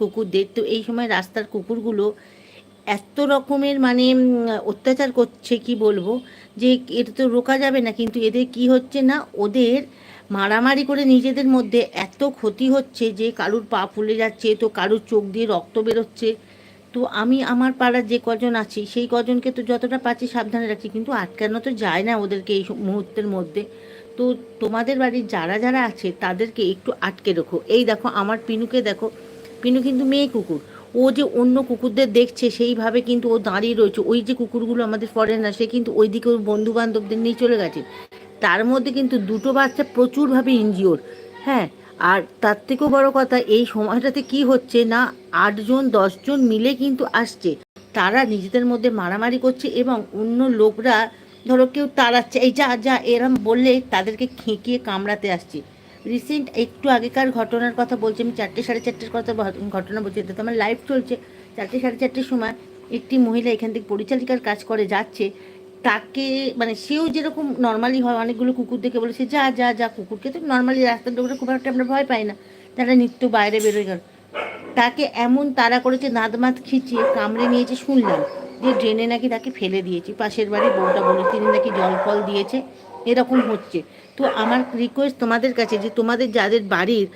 কুকুরদের তো এই সময় রাস্তার কুকুরগুলো এত রকমের মানে অত্যাচার করছে, কি বলব? যে এটা তো রোকা যাবে না, কিন্তু এদের কি হচ্ছে না? ওদের মারামারি করে নিজেদের মধ্যে এত ক্ষতি হচ্ছে যে কারুর পা ফুলে যাচ্ছে, তো কারুর চোখ দিয়ে রক্ত বেরোচ্ছে। তো আমি, আমার পাড়ার যে কজন আছি, সেই কজনকে তো যতটা পাচ্ছি সাবধানে রাখছি, কিন্তু আটকানো তো যায় না ওদেরকে এই মুহূর্তের মধ্যে। তো তোমাদের বাড়ির যারা যারা আছে, তাদেরকে একটু আটকে রাখো। এই দেখো, আমার পিনুকে দেখো পিনু কিন্তু মেয়ে কুকুর। ও যে অন্য কুকুরদের দেখছে, সেইভাবে কিন্তু ও দাঁড়িয়ে রয়েছে। ওই যে কুকুরগুলো আমাদের ফরেনার সে কিন্তু ওই দিকে ওর বন্ধু বান্ধবদের নিয়ে চলে গেছে। তার মধ্যে কিন্তু দুটো বাচ্চা প্রচুরভাবে ইনজিওর হ্যাঁ আর তার থেকেও বড় কথা, এই সময়টাতে কি হচ্ছে না, আটজন, দশজন মিলে কিন্তু আসছে। তারা নিজেদের মধ্যে মারামারি করছে এবং অন্য লোকরা, ধরো কেউ তাড়াচ্ছে, এই যা যা। এরম বললে তাদেরকে খেঁকিয়ে কামড়াতে আসছে। রিসেন্ট একটু আগেকার ঘটনার কথা বলছি, আমি চারটে সাড়ে চারটের কথা ঘটনা বলছি। তো আমার লাইভ চলছে। চারটে সাড়ে চারটের সময় একটি মহিলা এখান থেকে পরিচালিকার কাজ করে যাচ্ছে। তাকে মানে সেও যেরকম নর্মালি হয়, অনেকগুলো কুকুর দেখে বলেছে যা যা যা, কুকুরকে তো নর্মালি রাস্তার লোকরা খুব একটা আমরা ভয় পাই না। তারা নিত্য বাইরে বেরোয় গেল। তাকে এমন তাড়া করেছে নাদমাত খিচিয়ে কামড়ে নিয়েছে, শুনলাম যে ড্রেনে নাকি তাকে ফেলে দিয়েছি। পাশের বাড়ির বউটা বলে, তিনি নাকি জল ফল দিয়েছে। এরকম হচ্ছে। তো আমার রিকোয়েস্ট তোমাদের কাছে যে তোমাদের যাদের বাড়ির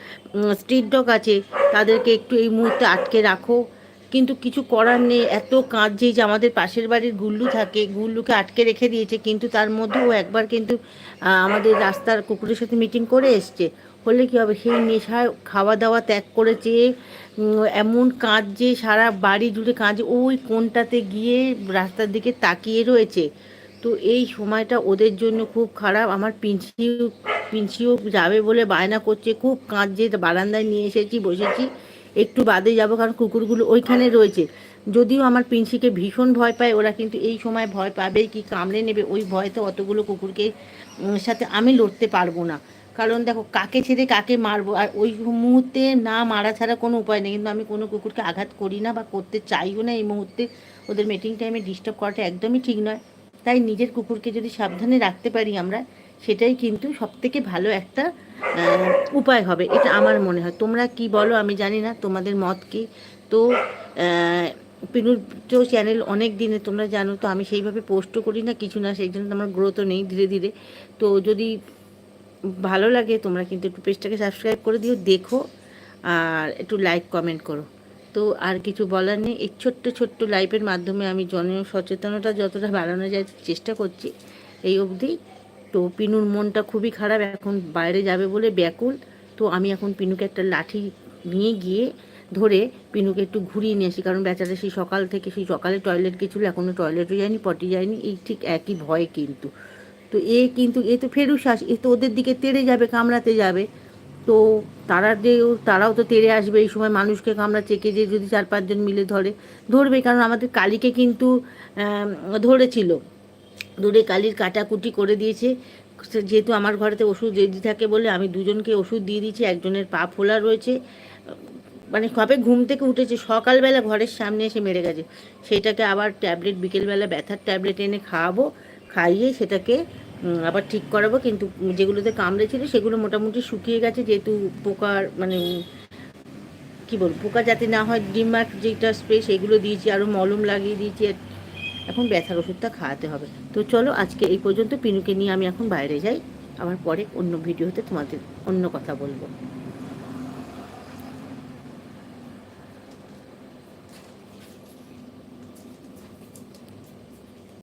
স্ট্রিট ডগ আছে, তাদেরকে একটু এই মুহূর্তে আটকে রাখো। কিন্তু কিছু করার নেই, এত কাঁদছে যে আমাদের পাশের বাড়ির গুল্লু থাকে, গুল্লুকে আটকে রেখে দিয়েছে, কিন্তু তার মধ্যেও একবার কিন্তু আমাদের রাস্তার কুকুরের সাথে মিটিং করে এসছে। হলে কী হবে? সেই নেশায় খাওয়া দাওয়া ত্যাগ করেছে এমন কাঁদছে, সারা বাড়ি জুড়ে কাঁদছে। ওই কোনটাতে গিয়ে রাস্তার দিকে তাকিয়ে রয়েছে। তো এই সময়টা ওদের জন্য খুব খারাপ। আমার পিঞ্চিও পিঞ্চিও যাবে বলে বায়না করছে, খুব কাঁদছে। বারান্দায় নিয়ে এসেছি, বসেছি। একটু বাদে যাব কারণ কুকুরগুলো ওইখানে রয়েছে। যদিও আমার পিঞ্চিকে ভীষণ ভয় পায়, ওরা কিন্তু এই সময় ভয় পাবে কি কামড়ে নেবে। ওই ভয়তে অতগুলো কুকুরকে সাথে আমি লড়তে পারব না। কারণ দেখো, কাকে ছেড়ে কাকে মারবো? আর ওই মুহূর্তে না মারা ছাড়া কোনো উপায় নেই। কিন্তু আমি কোনো কুকুরকে আঘাত করি না বা করতে চাইও না এই মুহূর্তে। ওদের মিটিং টাইমে ডিস্টার্ব করাটা একদমই ঠিক নয়। তাই নিজের কুকুরকে যদি সাবধানে রাখতে পারি আমরা, সেটাই কিন্তু সবথেকে ভালো একটা উপায় হবে। এটা আমার মনে হয়। তোমরা কি বলো? আমি জানি না। তোমাদের মত কি? তো পিনুর তো চ্যানেল অনেক দিনে তোমরা জানো, তো আমি সেইভাবে পোস্টও করি না, কিছু না, সেই জন্য আমার গ্রোথও নেই ধীরে ধীরে। তো যদি ভালো লাগে, তোমরা কিন্তু একটু পেজটাকে সাবস্ক্রাইব করে দিও, দেখো, আর একটু লাইক কমেন্ট করো। তো আর কিছু বলার নেই। এই ছোট্ট ছোট্ট লাইফের মাধ্যমে আমি জন সচেতনতা যতটা বাড়ানো যায় চেষ্টা করছি এই অবধি। তো পিনুর মনটা খুবই খারাপ, এখন বাইরে যাবে বলে ব্যাকুল। তো আমি এখন পিনুকে একটা লাঠি নিয়ে গিয়ে ধরে পিনুকে একটু ঘুরিয়ে নিয়ে আসি, কারণ বেচারা সেই সকাল থেকে, সেই সকালে টয়লেট গেছিল এখনও টয়লেটও যায়নি পটি যায়নি, এই ঠিক একই ভয় কিন্তু। তো এ কিন্তু, এ তো ফেরুস ফেরুশ্বাস এ তো ওদের দিকে তেড়ে যাবে, কামড়াতে যাবে। তো তারা যে তারাও তো তেড়ে আসবে। এই সময় মানুষকে কামড়া চেকে যে যদি চার পাঁচজন মিলে ধরে, ধরবে। কারণ আমাদের কালীকে কিন্তু ধরেছিল। ধরে কালির কাটাকুটি করে দিয়েছে। যেহেতু আমার ঘরেতে ওষুধ রেডি থাকে বলে আমি দুজনকে ওষুধ দিয়ে দিয়েছি। একজনের পা ফোলা রয়েছে। মানে কবে ঘুম থেকে উঠেছে। সকালবেলা ঘরের সামনে এসে মেরে গেছে। সেটাকে আবার ট্যাবলেট, বিকেলবেলা ব্যথার ট্যাবলেট এনে খাওয়াবো। খাইয়ে সেটাকে আবার ঠিক করাবো, কিন্তু যেগুলোতে কামড়েছিল সেগুলো মোটামুটি শুকিয়ে গেছে, যেহেতু পোকার মানে কি বলব, পোকা যাতে না হয় ডিমার্ক যেটা স্প্রে, সেগুলো দিয়েছি আরও মলম লাগিয়ে দিয়েছি এখন ব্যথার ওষুধটা খাওয়াতে হবে। তো চলো, আজকে এই পর্যন্ত, পিনুকে নিয়ে আমি এখন বাইরে যাই, আবার পরে অন্য ভিডিওতে তোমাদের অন্য কথা বলব।